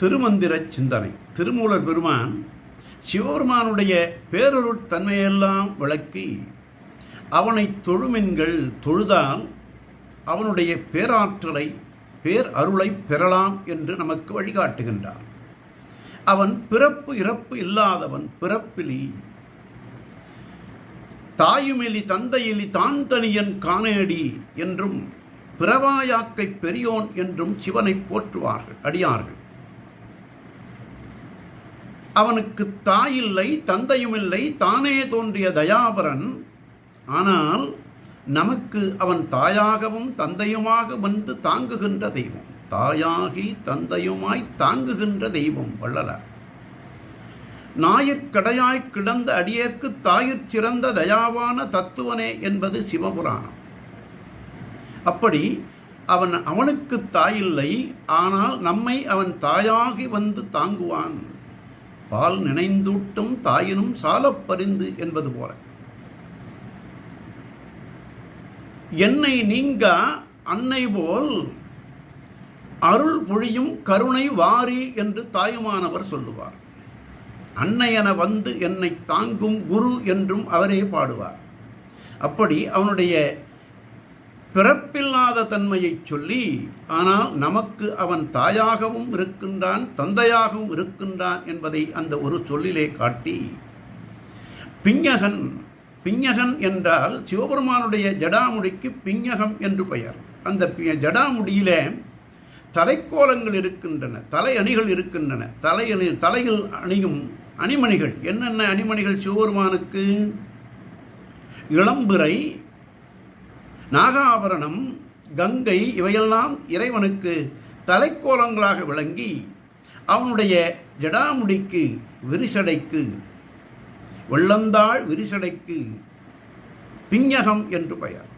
திருமந்திர சிந்தனை. திருமூலர் பெருமான் சிவபெருமானுடைய பேரருட் தன்மையெல்லாம் விளக்கி அவனை தொழுமென்கள் தொழுதால் அவனுடைய பேராற்றலை பேர் அருளை பெறலாம் என்று நமக்கு வழிகாட்டுகின்றார். அவன் பிறப்பு இறப்பு இல்லாதவன் பிறப்பிலி. தாயுமெலி தந்தையிலி தான் தனியன் காணேடி என்றும் பிறவாயாக்கை பெரியோன் என்றும் சிவனை போற்றுவார்கள் அடியார்கள். அவனுக்கு தாயில்லை தந்தையுமில்லை தானே தோன்றிய தயாபரன். ஆனால் நமக்கு அவன் தாயாகவும் தந்தையுமாக வந்து தாங்குகின்ற தெய்வம். தாயாகி தந்தையுமாய் தாங்குகின்ற தெய்வம் வள்ளலார் நாயிற்கடையாய் கிடந்த அடியேற்கு தாயிற் சிறந்த தயாவான தத்துவனே என்பது சிவபுராணம். அப்படி அவன் அவனுக்கு தாயில்லை ஆனால் நம்மை அவன் தாயாகி வந்து தாங்குவான். பால் நினைந்தூட்டும் தாயினும் சாலப்பரிந்து என்பது போல. என்னை நீங்க அன்னை போல் அருள் பொழியும் கருணை வாரி என்று தாயுமானவர் சொல்லுவார். அன்னையென வந்து என்னை தாங்கும் குரு என்றும் அவரே பாடுவார். அப்படி அவனுடைய பிறப்பில்லாத தன்மையை சொல்லி ஆனால் நமக்கு அவன் தாயாகவும் இருக்கின்றான் தந்தையாகவும் இருக்கின்றான் என்பதை அந்த ஒரு சொல்லிலே காட்டி பிஞகன் பிஞகன் என்றால் சிவபெருமானுடைய ஜடாமுடிக்கு பிஞகம் என்று பெயர். அந்த பி- ஜடாமுடியிலே தலைக்கோலங்கள் இருக்கின்றன தலை அணிகள் இருக்கின்றன. தலை அணி தலையில் அணியும் அணிமணிகள். என்னென்ன அணிமணிகள் சிவபெருமானுக்கு? இளம்பிறை நாகாபரணம் கங்கை இவையெல்லாம் இறைவனுக்கு தலைக்கோலங்களாக விளங்கி அவனுடைய ஜடாமுடிக்கு விரிசடைக்கு வெள்ளந்தாள் விரிசடைக்கு பிஞ்சகம் என்று பெயர்.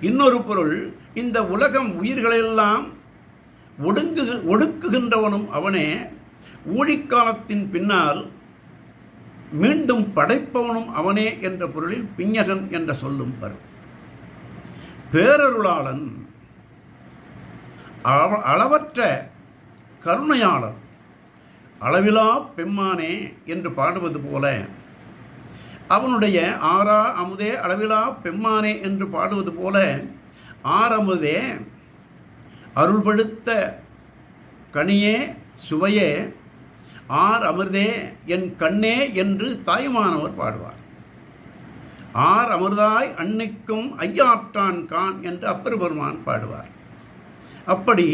இன்னொரு பொருள் இந்த உலகம் உயிர்களெல்லாம் ஒடுங்கு ஒடுக்குகின்றவனும் அவனே ஊழிக்காலத்தின் பின்னால் மீண்டும் படைப்பவனும் அவனே என்ற பொருளில் பிஞ்சகன் என்ற சொல்லும் பருவம் பேரருளாளன் அளவ- அளவற்ற கருணையாளன் அளவிலா பெம்மானே என்று பாடுவது போல அவனுடைய ஆறா அமுதே அளவிலா பெம்மானே என்று பாடுவது போல ஆறமுதே அருள்படுத்த கனியே சுவையே ஆர் அமிர்தே என் கண்ணே என்று தாயுமானவர் பாடுவார். ஆர் அமிர்தாய் அன்னைக்கும் ஐயாற்றான் கான் என்று அப்பர் பெருமான் பாடுவார். அப்படி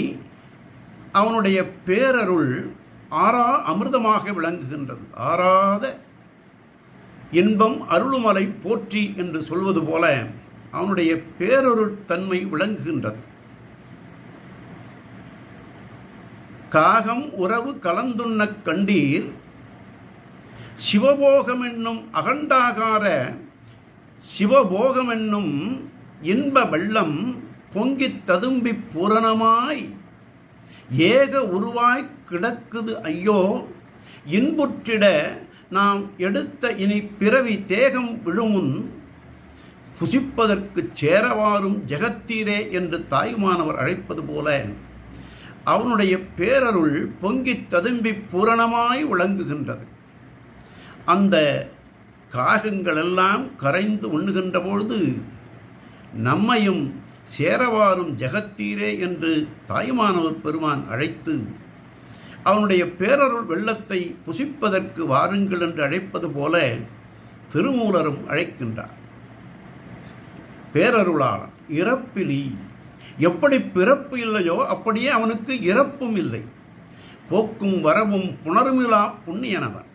அவனுடைய பேரருள் ஆறா அமிர்தமாக விளங்குகின்றது. ஆறாத இன்பம் அருளுமலை போற்றி என்று சொல்வது போல அவனுடைய பேரருள் தன்மை விளங்குகின்றது. காகம் உறவு கலந்துண்ணக் கண்டீர் சிவபோகம் என்னும் அகண்டாகார சிவபோகம் என்னும் இன்ப வெள்ளம் பொங்கித் ததும்பிப் பூரணமாய். ஏக உருவாய் கிடக்குது ஐயோ இன்புற்றிட நாம் எடுத்த இனி பிறவி தேகம் விழுமுன் புசிப்பதற்குச் சேரவாரும் ஜெகத்தீரே என்று தாயுமானவர் அழைப்பது போல அவனுடைய பேரருள் பொங்கித் ததும்பி பூரணமாய் விளங்குகின்றது. அந்த காகங்கள் எல்லாம் கரைந்து உண்ணுகின்ற பொழுது நம்மையும் சேரவாரும் ஜெகத்தீரே என்று தாயுமானவர் பெருமான் அழைத்து அவனுடைய பேரருள் வெள்ளத்தை புசிப்பதற்கு வாருங்கள் என்று அழைப்பது போல திருமூலரும் அழைக்கின்றார். பேரருளாளன் இறப்பிலி. எப்படி பிறப்பு இல்லையோ அப்படியே அவனுக்கு இறப்பும் இல்லை. போக்கும் வரவும் புணருமிலா புண்ணியனவன்.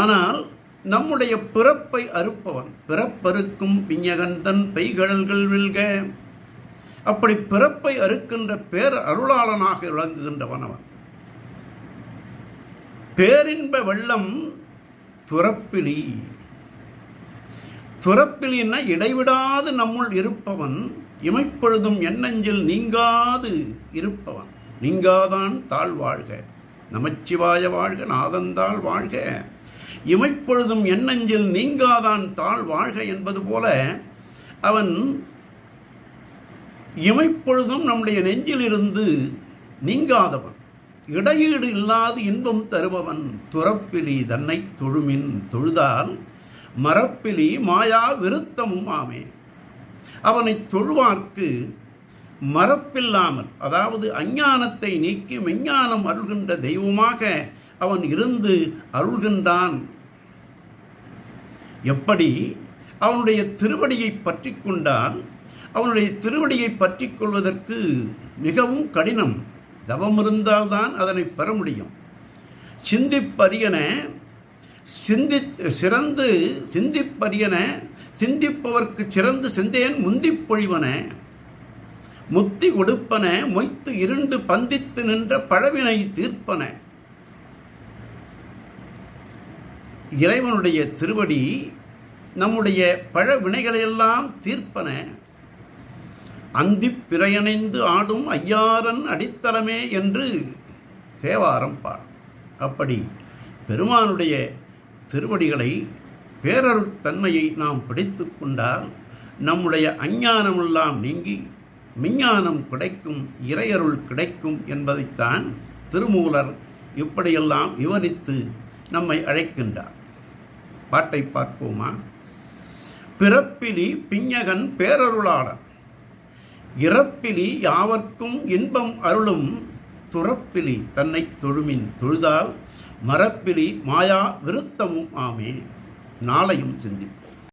ஆனால் நம்முடைய பிறப்பை அறுப்பவன். பிறப்பறுக்கும் பிஞகந்தன் பெய்கடல்கள் வில்க. அப்படி பிறப்பை அறுக்கின்ற பேர் அருளாளனாக விளங்குகின்றவன் அவன். பேரின்ப வெள்ளம் துறப்பிலி. துறப்பிலின்னா இடைவிடாது நம்முள் இருப்பவன். இமைப்பொழுதும் எண்ணஞ்சில் நீங்காது இருப்பவன். நீங்காதான் தாழ் வாழ்க. நமச்சிவாய வாழ்க நாதந்தாள் வாழ்க. இமைப்பொழுதும் எண்ணஞ்சில் நீங்காதான் தாழ் வாழ்க என்பது போல அவன் இமைப்பொழுதும் நம்முடைய நெஞ்சிலிருந்து நீங்காதவன். இடையீடு இல்லாது இன்பம் தருபவன் துறப்பிலி தன்னை தொழுமின் தொழுதால் மரப்பிலி மாயா விருத்தமும் ஆமே. அவனை தொழுவார்க்கு மறப்பில்லாமல் அதாவது அஞ்ஞானத்தை நீக்கி மெஞ்ஞானம் அருள்கின்ற தெய்வமாக அவன் இருந்து அருள்கின்றான். எப்படி? அவனுடைய திருவடியை பற்றி கொண்டால் அவனுடைய திருவடியை பற்றி கொள்வதற்கு மிகவும் கடினம். தவம் இருந்தால்தான் அதனை பெற முடியும். சிந்திப்பரியன சிந்தி சிறந்து சிந்திப்பரியன சிந்திப்பவர்க்கு சிறந்து சிந்தேன் முந்திப் பொழிவன முத்தி கொடுப்பன மொய்த்து இருண்டு பந்தித்து நின்ற பழவினை தீர்ப்பன. இறைவனுடைய திருவடி நம்முடைய பழ வினைகளையெல்லாம் தீர்ப்பன. அந்திப் பிறையணைந்து ஆடும் ஐயாரன் அடித்தளமே என்று தேவாரம் பார் அப்படி பெருமானுடைய திருவடிகளை பேரருட்தன்மையை நாம் பிடித்து கொண்டால் நம்முடைய அஞ்ஞானமெல்லாம் நீங்கி விஞ்ஞானம் கிடைக்கும் இறையருள் கிடைக்கும் என்பதைத்தான் திருமூலர் இப்படியெல்லாம் விவரித்து நம்மை அழைக்கின்றார். பாட்டை பார்ப்போமா? பிறப்பிலி பிஞகன் பேரருளாளன் இறப்பிலி யாவர்க்கும் இன்பம் அருளும் துறப்பிலி தன்னை தொழுமின் தொழுதால் மரப்பிலி மாயா விருத்தமும் ஆமே. நாளையும் சிந்திப்போம்.